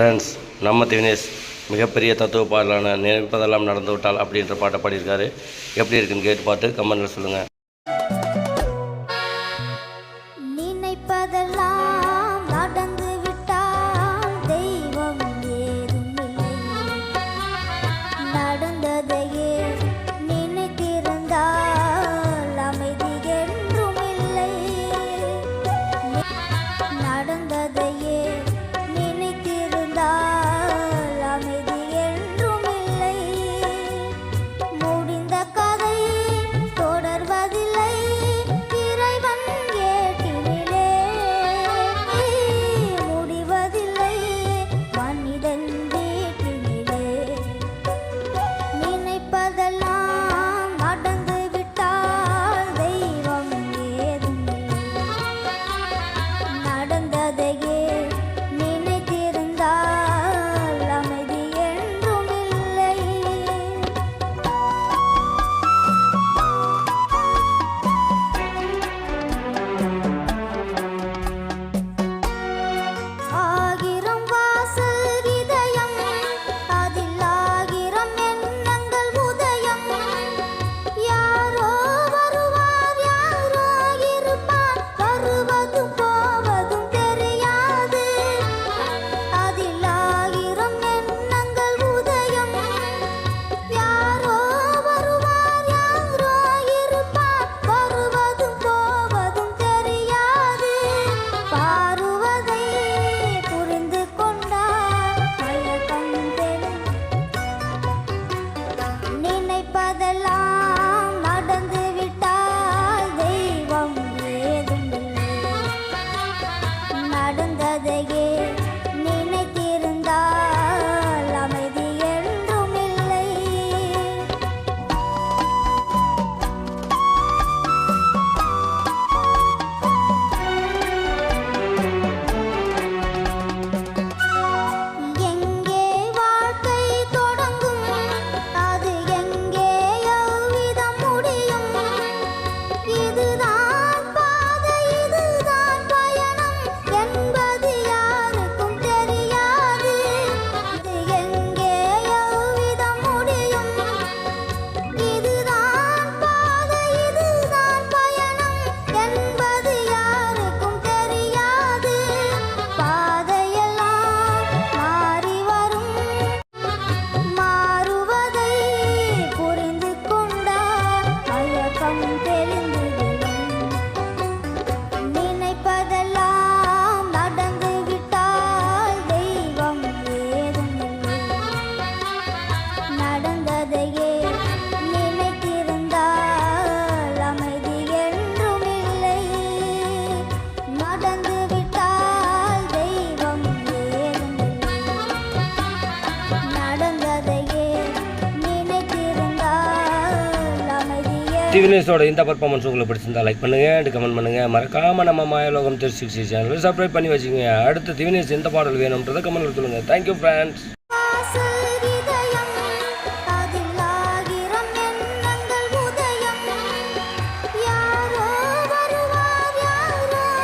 Friends நம்ம தினேஷ் மிகப்பெரிய தத்துவ பாடலான நினைப்பதெல்லாம் நடந்து விட்டால் அப்படின்ற பாட்டை பாடியிருக்காரு. எப்படி இருக்குன்னு கேட்டு பார்த்து கமெண்டில் சொல்லுங்கள் டிவி நியூஸோட இந்த பர்ஃபார்மன்ஸ் உங்களுக்கு பிடிச்சிருந்தா லைக் பண்ணுங்க அண்ட் கமெண்ட் பண்ணுங்கள் மறக்காம நம்ம மாயலோகம் த்ரீ சேனல் சேனலில் சப்ஸ்கிரைப் பண்ணி வச்சுக்கோங்க. அடுத்த டிவி நியூஸ் எந்த பாடல் வேணும்ன்றதை கமெண்ட்டில் சொல்லுங்க. Thank you friends